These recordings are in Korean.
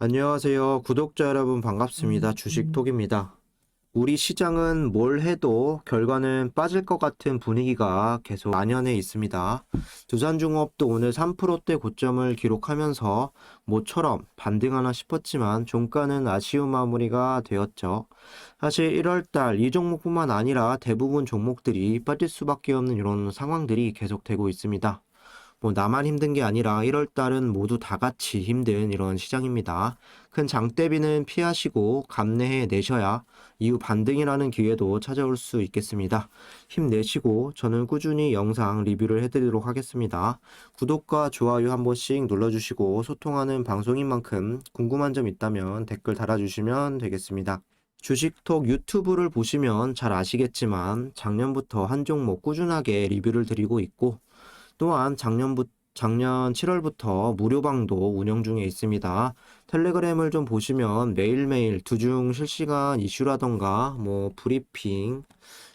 안녕하세요. 구독자 여러분 반갑습니다. 주식톡입니다. 우리 시장은 뭘 해도 결과는 빠질 것 같은 분위기가 계속 만연해 있습니다. 두산중업도 오늘 3%대 고점을 기록하면서 모처럼 반등하나 싶었지만 종가는 아쉬운 마무리가 되었죠. 사실 1월달 이 종목뿐만 아니라 대부분 종목들이 빠질 수밖에 없는 이런 상황들이 계속되고 있습니다. 뭐 나만 힘든 게 아니라 1월 달은 모두 다 같이 힘든 이런 시장입니다. 큰 장대비는 피하시고 감내해 내셔야 이후 반등이라는 기회도 찾아올 수 있겠습니다. 힘내시고 저는 꾸준히 영상 리뷰를 해드리도록 하겠습니다. 구독과 좋아요 한 번씩 눌러주시고 소통하는 방송인 만큼 궁금한 점 있다면 댓글 달아주시면 되겠습니다. 주식톡 유튜브를 보시면 잘 아시겠지만 작년부터 한 종목 꾸준하게 리뷰를 드리고 있고 또한 작년부, 작년 7월부터 무료방도 운영 중에 있습니다. 텔레그램을 좀 보시면 매일매일 두중 실시간 이슈라던가 뭐 브리핑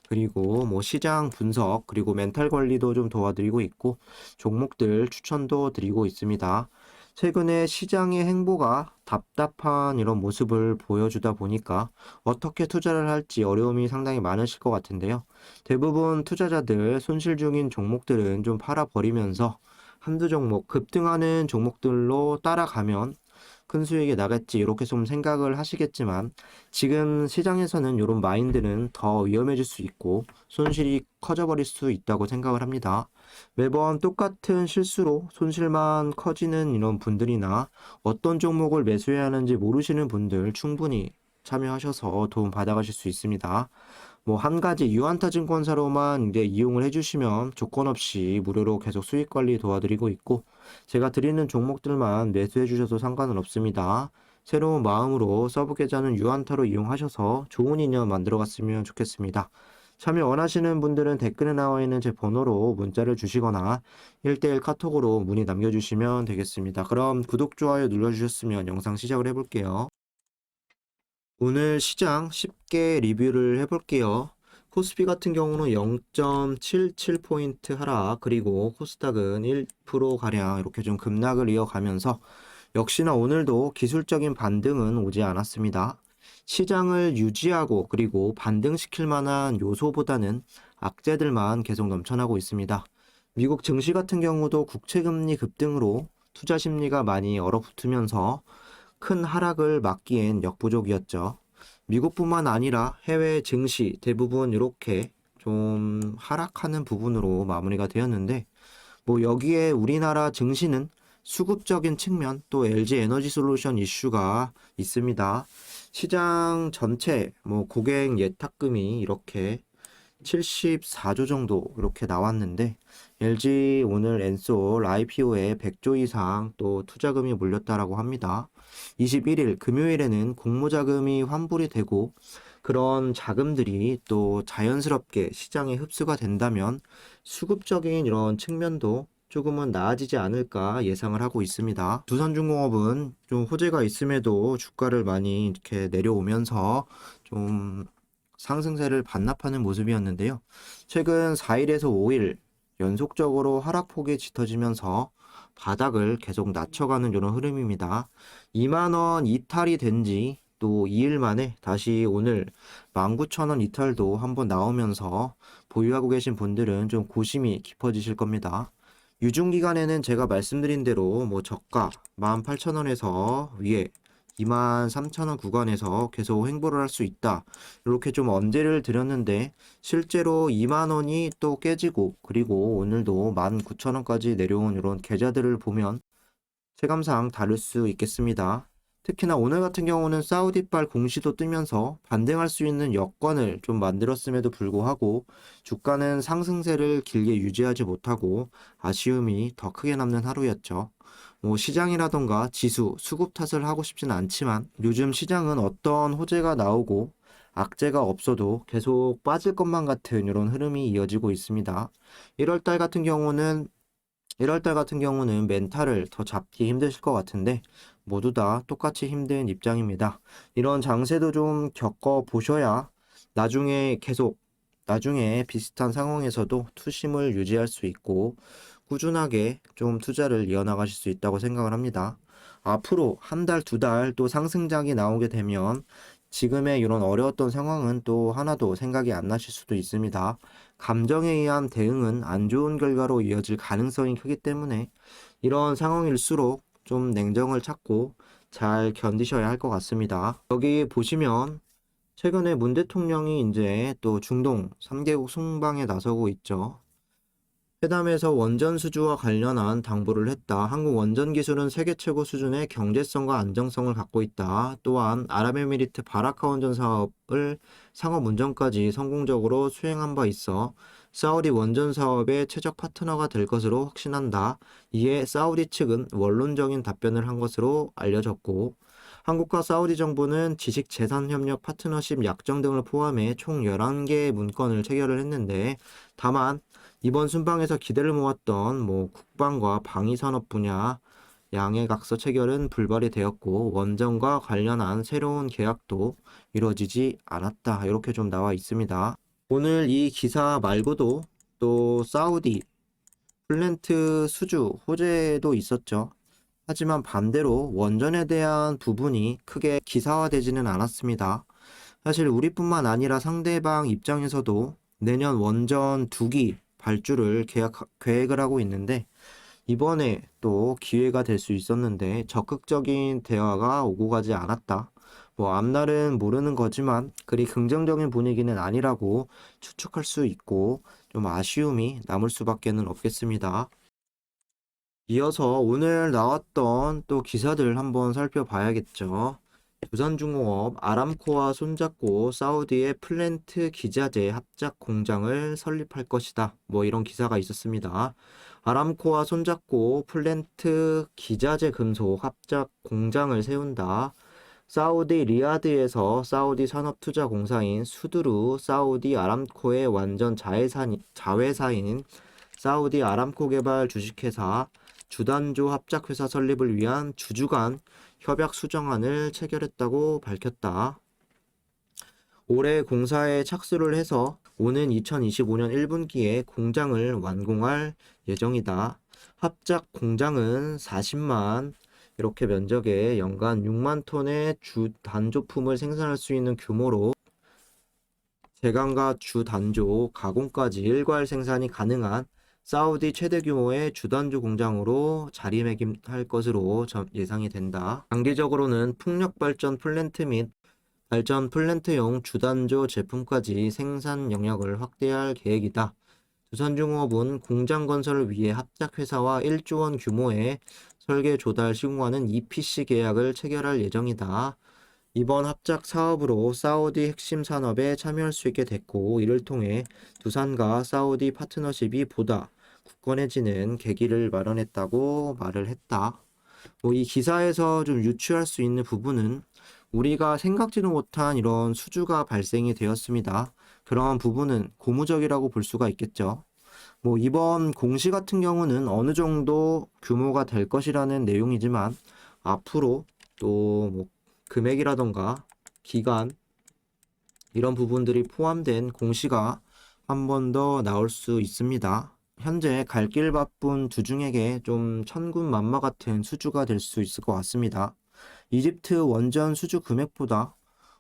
그리고 뭐 시장 분석 그리고 멘탈 관리도 좀 도와드리고 있고 종목들 추천도 드리고 있습니다. 최근에 시장의 행보가 답답한 이런 모습을 보여주다 보니까 어떻게 투자를 할지 어려움이 상당히 많으실 것 같은데요. 대부분 투자자들 손실 중인 종목들은 좀 팔아버리면서 한두 종목 급등하는 종목들로 따라가면 큰 수익이 나겠지 이렇게 좀 생각을 하시겠지만 지금 시장에서는 이런 마인드는 더 위험해질 수 있고 손실이 커져버릴 수 있다고 생각을 합니다. 매번 똑같은 실수로 손실만 커지는 이런 분들이나 어떤 종목을 매수해야 하는지 모르시는 분들 충분히 참여하셔서 도움 받아가실 수 있습니다. 뭐 한 가지 유한타 증권사로만 이제 이용을 해주시면 조건 없이 무료로 계속 수익 관리 도와드리고 있고 제가 드리는 종목들만 매수해 주셔도 상관은 없습니다. 새로운 마음으로 서브 계좌는 유한타로 이용하셔서 좋은 인연 만들어 갔으면 좋겠습니다. 참여 원하시는 분들은 댓글에 나와 있는 제 번호로 문자를 주시거나 1대1 카톡으로 문의 남겨주시면 되겠습니다. 그럼 구독, 좋아요 눌러주셨으면 영상 시작을 해볼게요. 오늘 시장 쉽게 리뷰를 해볼게요. 코스피 같은 경우는 0.77포인트 하락, 그리고 코스닥은 1%가량 이렇게 좀 급락을 이어가면서 역시나 오늘도 기술적인 반등은 오지 않았습니다. 시장을 유지하고 그리고 반등시킬 만한 요소보다는 악재들만 계속 넘쳐나고 있습니다. 미국 증시 같은 경우도 국채금리 급등으로 투자 심리가 많이 얼어붙으면서 큰 하락을 막기엔 역부족이었죠. 미국뿐만 아니라 해외 증시 대부분 이렇게 좀 하락하는 부분으로 마무리가 되었는데, 뭐 여기에 우리나라 증시는 수급적인 측면 또 LG 에너지 솔루션 이슈가 있습니다. 시장 전체 뭐 고객 예탁금이 이렇게 74조 정도 이렇게 나왔는데 LG 오늘 엔솔 IPO에 100조 이상 또 투자금이 몰렸다라고 합니다. 21일 금요일에는 공모자금이 환불이 되고 그런 자금들이 또 자연스럽게 시장에 흡수가 된다면 수급적인 이런 측면도 조금은 나아지지 않을까 예상을 하고 있습니다. 두산중공업은 좀 호재가 있음에도 주가를 많이 이렇게 내려오면서 좀 상승세를 반납하는 모습이었는데요. 최근 4일에서 5일 연속적으로 하락폭이 짙어지면서 바닥을 계속 낮춰가는 이런 흐름입니다. 2만원 이탈이 된 지 또 2일 만에 다시 오늘 19,000원 이탈도 한번 나오면서 보유하고 계신 분들은 좀 고심이 깊어지실 겁니다. 유중 기간에는 제가 말씀드린 대로 뭐 저가 18,000원에서 위에 23,000원 구간에서 계속 횡보를 할 수 있다. 이렇게 좀 언제를 드렸는데 실제로 2만 원이 또 깨지고 그리고 오늘도 19,000원까지 내려온 이런 계좌들을 보면 체감상 다를 수 있겠습니다. 특히나 오늘 같은 경우는 사우디발 공시도 뜨면서 반등할 수 있는 여건을 좀 만들었음에도 불구하고 주가는 상승세를 길게 유지하지 못하고 아쉬움이 더 크게 남는 하루였죠. 뭐 시장이라던가 지수, 수급 탓을 하고 싶지는 않지만 요즘 시장은 어떤 호재가 나오고 악재가 없어도 계속 빠질 것만 같은 이런 흐름이 이어지고 있습니다. 1월달 같은 경우는 1월달 같은 경우는 멘탈을 더 잡기 힘드실 것 같은데 모두 다 똑같이 힘든 입장입니다. 이런 장세도 좀 겪어 보셔야 나중에 계속 나중에 비슷한 상황에서도 투심을 유지할 수 있고 꾸준하게 좀 투자를 이어나가실 수 있다고 생각을 합니다. 앞으로 한 달, 두 달 또 상승장이 나오게 되면 지금의 이런 어려웠던 상황은 또 하나도 생각이 안 나실 수도 있습니다. 감정에 의한 대응은 안 좋은 결과로 이어질 가능성이 크기 때문에 이런 상황일수록 좀 냉정을 찾고 잘 견디셔야 할 것 같습니다. 여기 보시면 최근에 문 대통령이 이제 또 중동 3개국 순방에 나서고 있죠. 회담에서 원전 수주와 관련한 당부를 했다. 한국 원전 기술은 세계 최고 수준의 경제성과 안정성을 갖고 있다. 또한 아랍에미리트 바라카 원전 사업을 상업 운전까지 성공적으로 수행한 바 있어 사우디 원전 사업의 최적 파트너가 될 것으로 확신한다. 이에 사우디 측은 원론적인 답변을 한 것으로 알려졌고 한국과 사우디 정부는 지식 재산 협력 파트너십 약정 등을 포함해 총 11개의 문건을 체결을 했는데 다만 이번 순방에서 기대를 모았던 뭐 국방과 방위 산업 분야 양해 각서 체결은 불발이 되었고 원전과 관련한 새로운 계약도 이루어지지 않았다. 이렇게 좀 나와 있습니다. 오늘 이 기사 말고도 또 사우디 플랜트 수주 호재도 있었죠. 하지만 반대로 원전에 대한 부분이 크게 기사화되지는 않았습니다. 사실 우리뿐만 아니라 상대방 입장에서도 내년 원전 두기 발주를 계약, 계획을 하고 있는데 이번에 또 기회가 될 수 있었는데 적극적인 대화가 오고 가지 않았다. 뭐 앞날은 모르는 거지만 그리 긍정적인 분위기는 아니라고 추측할 수 있고 좀 아쉬움이 남을 수밖에는 없겠습니다. 이어서 오늘 나왔던 또 기사들 한번 살펴봐야겠죠. 부산중공업 아람코와 손잡고 사우디의 플랜트 기자재 합작 공장을 설립할 것이다. 뭐 이런 기사가 있었습니다. 아람코와 손잡고 플랜트 기자재 금속 합작 공장을 세운다. 사우디 리야드에서 사우디 산업투자공사인 수두루 사우디 아람코의 완전 자회사, 자회사인 사우디 아람코 개발 주식회사 주단조 합작회사 설립을 위한 주주간 협약 수정안을 체결했다고 밝혔다. 올해 공사에 착수를 해서 오는 2025년 1분기에 공장을 완공할 예정이다. 합작 공장은 40만 이렇게 면적에 연간 6만 톤의 주 단조품을 생산할 수 있는 규모로 제강과 주 단조 가공까지 일괄 생산이 가능한 사우디 최대 규모의 주단조 공장으로 자리매김할 것으로 예상이 된다. 장기적으로는 풍력 발전 플랜트 및 발전 플랜트용 주단조 제품까지 생산 영역을 확대할 계획이다. 두산중공업은 공장 건설을 위해 합작회사와 1조 원 규모의 설계 조달 시공하는 EPC 계약을 체결할 예정이다. 이번 합작 사업으로 사우디 핵심 산업에 참여할 수 있게 됐고 이를 통해 두산과 사우디 파트너십이 보다 굳건해지는 계기를 마련했다고 말을 했다. 뭐 이 기사에서 좀 유추할 수 있는 부분은 우리가 생각지도 못한 이런 수주가 발생이 되었습니다. 그런 부분은 고무적이라고 볼 수가 있겠죠. 뭐 이번 공시 같은 경우는 어느 정도 규모가 될 것이라는 내용이지만 앞으로 또뭐 금액이라던가 기간 이런 부분들이 포함된 공시가 한 번 더 나올 수 있습니다. 현재 갈 길 바쁜 주중에게 좀 천군만마 같은 수주가 될 수 있을 것 같습니다. 이집트 원전 수주 금액보다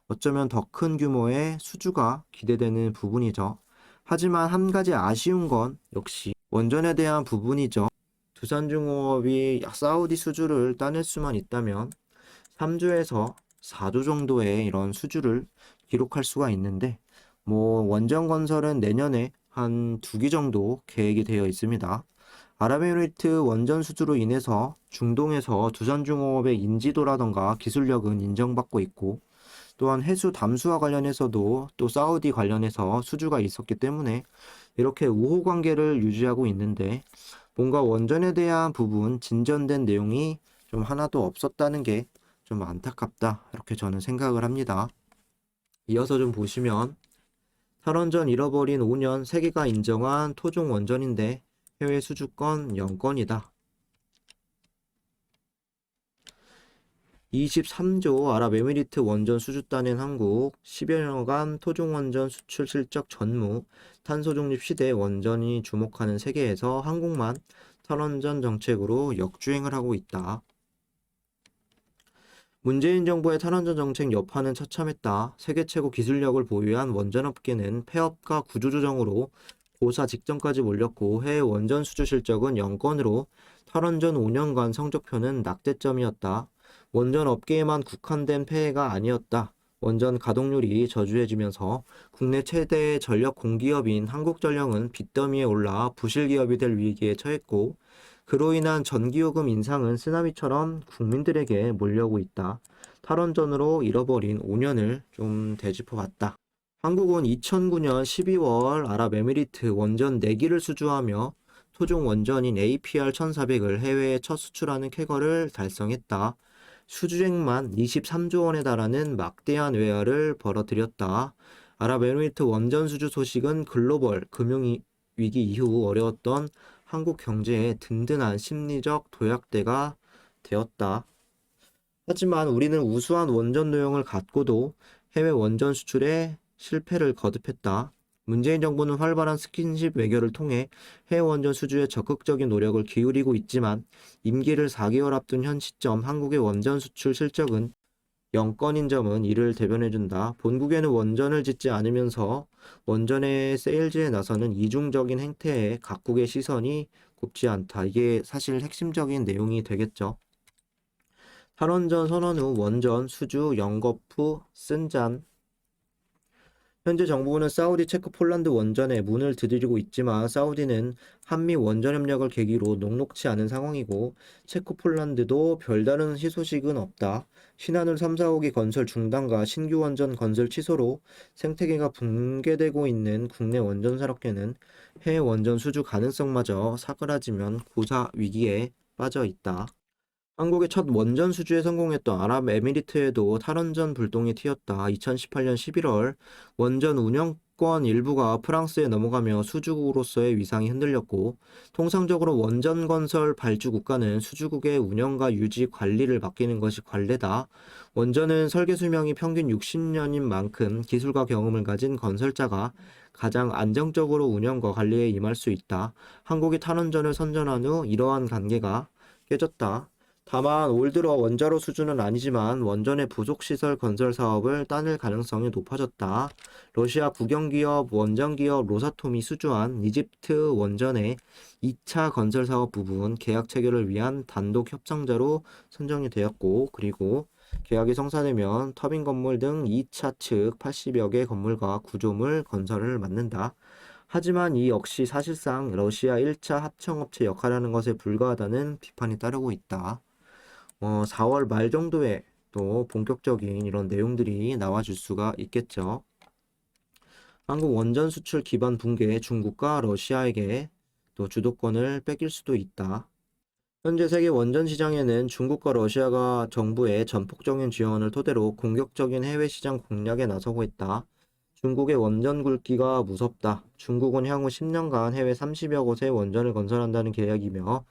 어쩌면 더 큰 규모의 수주가 기대되는 부분이죠. 하지만 한 가지 아쉬운 건 역시 원전에 대한 부분이죠. 두산중공업이 사우디 수주를 따낼 수만 있다면 3주에서 4조 정도의 이런 수주를 기록할 수가 있는데 뭐 원전 건설은 내년에 한 두 기 정도 계획이 되어 있습니다. 아랍에미리트 원전 수주로 인해서 중동에서 두산중공업의 인지도라던가 기술력은 인정받고 있고 또한 해수 담수와 관련해서도 또 사우디 관련해서 수주가 있었기 때문에 이렇게 우호 관계를 유지하고 있는데 뭔가 원전에 대한 부분 진전된 내용이 좀 하나도 없었다는 게 좀 안타깝다. 이렇게 저는 생각을 합니다. 이어서 좀 보시면 탈원전 잃어버린 5년 세계가 인정한 토종 원전인데 해외 수주권 0건이다. 23조 아랍에미리트 원전 수주 따낸 한국 10여 년간 토종 원전 수출 실적 전무 탄소 중립 시대 원전이 주목하는 세계에서 한국만 탈원전 정책으로 역주행을 하고 있다. 문재인 정부의 탈원전 정책 여파는 처참했다. 세계 최고 기술력을 보유한 원전업계는 폐업과 구조조정으로 고사 직전까지 몰렸고 해외 원전 수주 실적은 0건으로 탈원전 5년간 성적표는 낙제점이었다. 원전 업계에만 국한된 폐해가 아니었다. 원전 가동률이 저조해지면서 국내 최대 전력 공기업인 한국전력은 빚더미에 올라 부실기업이 될 위기에 처했고 그로 인한 전기요금 인상은 쓰나미처럼 국민들에게 몰려오고 있다. 탈원전으로 잃어버린 5년을 좀 되짚어 봤다. 한국은 2009년 12월 아랍에미리트 원전 4기를 수주하며 토종 원전인 APR 1400을 해외에 첫 수출하는 쾌거를 달성했다. 수주액만 23조 원에 달하는 막대한 외화를 벌어들였다. 아랍에미리트 원전 수주 소식은 글로벌 금융 위기 이후 어려웠던 한국 경제의 든든한 심리적 도약대가 되었다. 하지만 우리는 우수한 원전 노용을 갖고도 해외 원전 수출에 실패를 거듭했다. 문재인 정부는 활발한 스킨십 외교를 통해 해외 원전 수주에 적극적인 노력을 기울이고 있지만 임기를 4개월 앞둔 현 시점 한국의 원전 수출 실적은 0건인 점은 이를 대변해준다. 본국에는 원전을 짓지 않으면서 원전의 세일즈에 나서는 이중적인 행태에 각국의 시선이 곱지 않다. 이게 사실 핵심적인 내용이 되겠죠. 탈원전 선언 후 원전 수주 후 쓴잔 현재 정부는 사우디, 체코, 폴란드 원전에 문을 두드리고 있지만 사우디는 한미 원전 협력을 계기로 녹록치 않은 상황이고 체코, 폴란드도 별다른 희소식은 없다. 신한울 3, 4호기 건설 중단과 신규 원전 건설 취소로 생태계가 붕괴되고 있는 국내 원전 산업계는 해외 원전 수주 가능성마저 사그라지면 고사 위기에 빠져 있다. 한국의 첫 원전 수주에 성공했던 아랍에미리트에도 탈원전 불똥이 튀었다. 2018년 11월 원전 운영권 일부가 프랑스에 넘어가며 수주국으로서의 위상이 흔들렸고 통상적으로 원전 건설 발주 국가는 수주국의 운영과 유지 관리를 맡기는 것이 관례다. 원전은 설계 수명이 평균 60년인 만큼 기술과 경험을 가진 건설자가 가장 안정적으로 운영과 관리에 임할 수 있다. 한국이 탈원전을 선전한 후 이러한 관계가 깨졌다. 다만 올 들어 원자로 수준은 아니지만 원전의 부속시설 건설 사업을 따낼 가능성이 높아졌다. 러시아 국영기업 원전기업 로사톰이 수주한 이집트 원전의 2차 건설 사업 부분 계약 체결을 위한 단독 협상자로 선정이 되었고 그리고 계약이 성사되면 터빈 건물 등 2차 측 80여 개 건물과 구조물 건설을 맡는다. 하지만 이 역시 사실상 러시아 1차 합청업체 역할하는 것에 불과하다는 비판이 따르고 있다. 어, 4월 말 정도에 또 본격적인 이런 내용들이 나와줄 수가 있겠죠. 한국 원전 수출 기반 붕괴 중국과 러시아에게 또 주도권을 뺏길 수도 있다. 현재 세계 원전 시장에는 중국과 러시아가 정부의 전폭적인 지원을 토대로 공격적인 해외 시장 공략에 나서고 있다. 중국의 원전 굴기가 무섭다. 중국은 향후 10년간 해외 30여 곳에 원전을 건설한다는 계획이며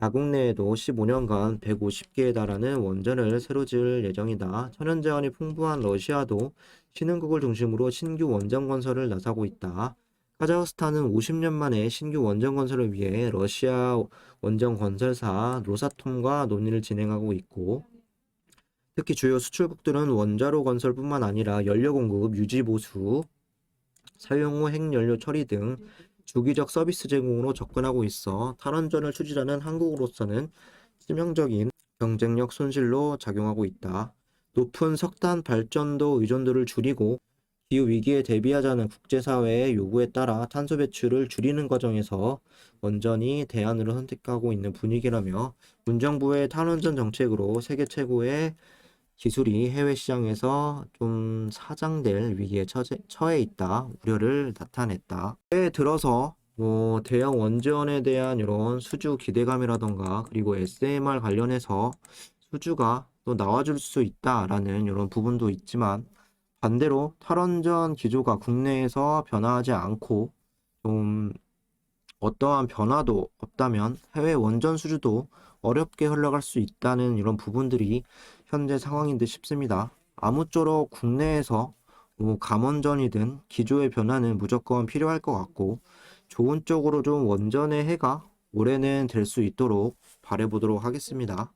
자국 내에도 15년간 150개에 달하는 원전을 새로 지을 예정이다. 천연 자원이 풍부한 러시아도 신흥국을 중심으로 신규 원전 건설을 나서고 있다. 카자흐스탄은 50년 만에 신규 원전 건설을 위해 러시아 원전 건설사 로사톰과 논의를 진행하고 있고 특히 주요 수출국들은 원자로 건설뿐만 아니라 연료 공급, 유지 보수, 사용 후 핵연료 처리 등 주기적 서비스 제공으로 접근하고 있어 탈원전을 추진하는 한국으로서는 치명적인 경쟁력 손실로 작용하고 있다. 높은 석탄 발전도 의존도를 줄이고 기후 위기에 대비하자는 국제사회의 요구에 따라 탄소 배출을 줄이는 과정에서 원전이 대안으로 선택하고 있는 분위기라며 문정부의 탈원전 정책으로 세계 최고의 기술이 해외 시장에서 좀 사장될 위기에 처해, 처해 있다 우려를 나타냈다. 에 들어서 뭐 대형 원전에 대한 이런 수주 기대감이라던가 그리고 SMR 관련해서 수주가 또 나와줄 수 있다라는 이런 부분도 있지만 반대로 탈원전 기조가 국내에서 변화하지 않고 좀 어떠한 변화도 없다면 해외 원전 수주도 어렵게 흘러갈 수 있다는 이런 부분들이 현재 상황인 듯 싶습니다. 아무쪼록 국내에서 뭐 감원전이든 기조의 변화는 무조건 필요할 것 같고 좋은 쪽으로 좀 원전의 해가 올해는 될 수 있도록 바래보도록 하겠습니다.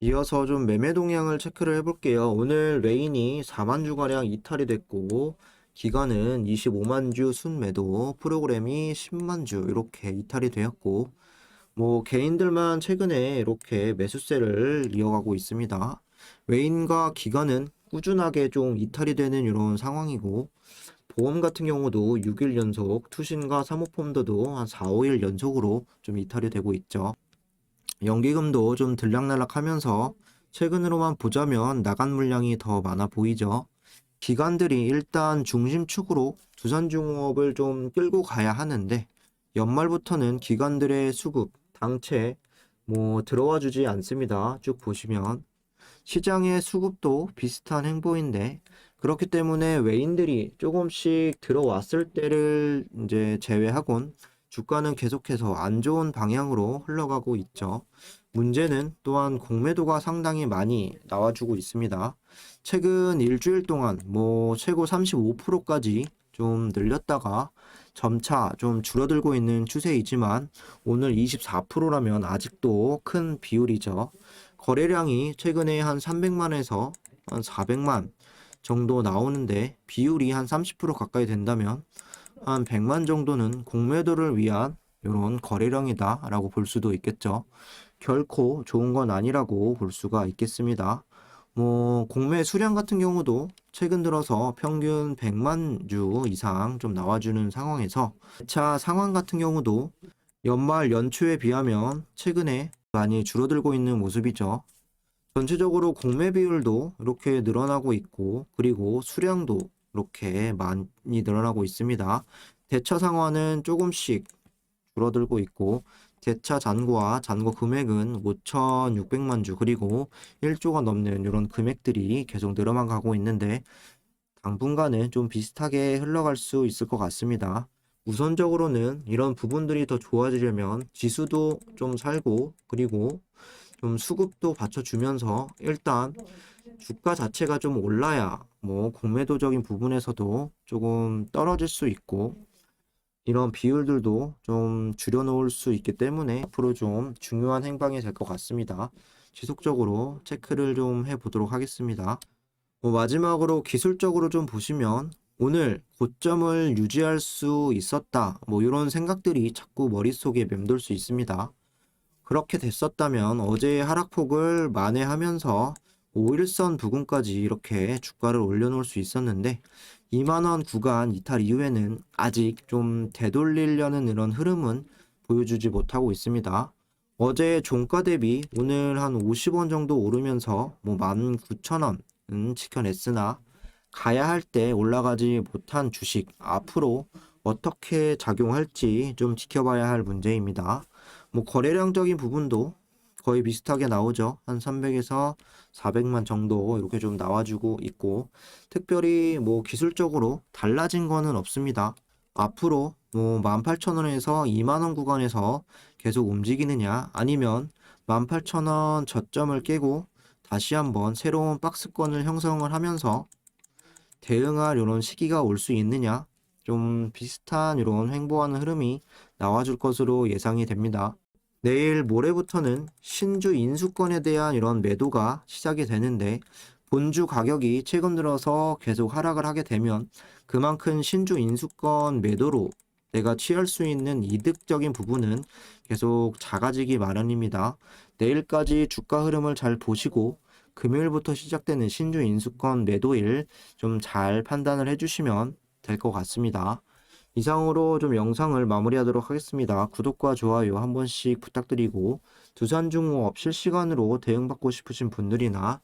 이어서 좀 매매 동향을 체크를 해볼게요. 오늘 레인이 4만 주가량 이탈이 됐고, 기간은 25만 주 순매도, 프로그램이 10만 주 이렇게 이탈이 되었고, 뭐 개인들만 최근에 이렇게 매수세를 이어가고 있습니다. 외인과 기관은 꾸준하게 좀 이탈이 되는 이런 상황이고, 보험 같은 경우도 6일 연속, 투신과 사모펀드도 한 4, 5일 연속으로 좀 이탈이 되고 있죠. 연기금도 좀 들락날락하면서 최근으로만 보자면 나간 물량이 더 많아 보이죠. 기관들이 일단 중심축으로 두산중공업을 좀 끌고 가야 하는데 연말부터는 기관들의 수급, 당체 뭐 들어와 주지 않습니다. 쭉 보시면 시장의 수급도 비슷한 행보인데 그렇기 때문에 외인들이 조금씩 들어왔을 때를 이제 제외하곤 주가는 계속해서 안 좋은 방향으로 흘러가고 있죠. 문제는 또한 공매도가 상당히 많이 나와주고 있습니다. 최근 일주일 동안 뭐 최고 35%까지 좀 늘렸다가 점차 좀 줄어들고 있는 추세이지만 오늘 24%라면 아직도 큰 비율이죠. 거래량이 최근에 한 300만에서 한 400만 정도 나오는데 비율이 한 30% 가까이 된다면 한 100만 정도는 공매도를 위한 이런 거래량이다 라고 볼 수도 있겠죠. 결코 좋은 건 아니라고 볼 수가 있겠습니다. 뭐 공매 수량 같은 경우도 최근 들어서 평균 100만 주 이상 좀 나와주는 상황에서 차 상황 같은 경우도 연말 연초에 비하면 최근에 많이 줄어들고 있는 모습이죠. 전체적으로 공매 비율도 이렇게 늘어나고 있고 그리고 수량도 이렇게 많이 늘어나고 있습니다. 대차 상환은 조금씩 줄어들고 있고 대차 잔고와 잔고 금액은 5,600만 주 그리고 1조가 넘는 이런 금액들이 계속 늘어만 가고 있는데 당분간은 좀 비슷하게 흘러갈 수 있을 것 같습니다. 우선적으로는 이런 부분들이 더 좋아지려면 지수도 좀 살고 그리고 좀 수급도 받쳐주면서 일단 주가 자체가 좀 올라야 뭐 공매도적인 부분에서도 조금 떨어질 수 있고 이런 비율들도 좀 줄여놓을 수 있기 때문에 앞으로 좀 중요한 행방이 될 것 같습니다. 지속적으로 체크를 좀 해보도록 하겠습니다. 뭐 마지막으로 기술적으로 좀 보시면 오늘 고점을 유지할 수 있었다. 뭐 이런 생각들이 자꾸 머릿속에 맴돌 수 있습니다. 그렇게 됐었다면 어제의 하락폭을 만회하면서 5일선 부근까지 이렇게 주가를 올려놓을 수 있었는데 2만원 구간 이탈 이후에는 아직 좀 되돌리려는 이런 흐름은 보여주지 못하고 있습니다. 어제 종가 대비 오늘 한 50원 정도 오르면서 뭐 19,000원은 지켜냈으나 가야 할 때 올라가지 못한 주식 앞으로 어떻게 작용할지 좀 지켜봐야 할 문제입니다. 뭐 거래량적인 부분도 거의 비슷하게 나오죠. 한 300에서 400만 정도 이렇게 좀 나와주고 있고 특별히 뭐 기술적으로 달라진 거는 없습니다. 앞으로 뭐 18,000원에서 2만원 구간에서 계속 움직이느냐 아니면 18,000원 저점을 깨고 다시 한번 새로운 박스권을 형성을 하면서 대응할 이런 시기가 올 수 있느냐 좀 비슷한 이런 횡보하는 흐름이 나와줄 것으로 예상이 됩니다. 내일 모레부터는 신주 인수권에 대한 이런 매도가 시작이 되는데 본주 가격이 최근 들어서 계속 하락을 하게 되면 그만큼 신주 인수권 매도로 내가 취할 수 있는 이득적인 부분은 계속 작아지기 마련입니다. 내일까지 주가 흐름을 잘 보시고 금요일부터 시작되는 신주 인수권 매도일 좀 잘 판단을 해주시면 될 것 같습니다. 이상으로 좀 영상을 마무리하도록 하겠습니다. 구독과 좋아요 한 번씩 부탁드리고 두산중공업 실시간으로 대응받고 싶으신 분들이나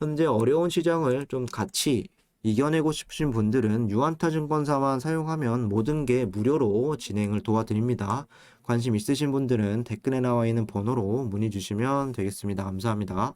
현재 어려운 시장을 좀 같이 이겨내고 싶으신 분들은 유한타 증권사만 사용하면 모든 게 무료로 진행을 도와드립니다. 관심 있으신 분들은 댓글에 나와 있는 번호로 문의 주시면 되겠습니다. 감사합니다.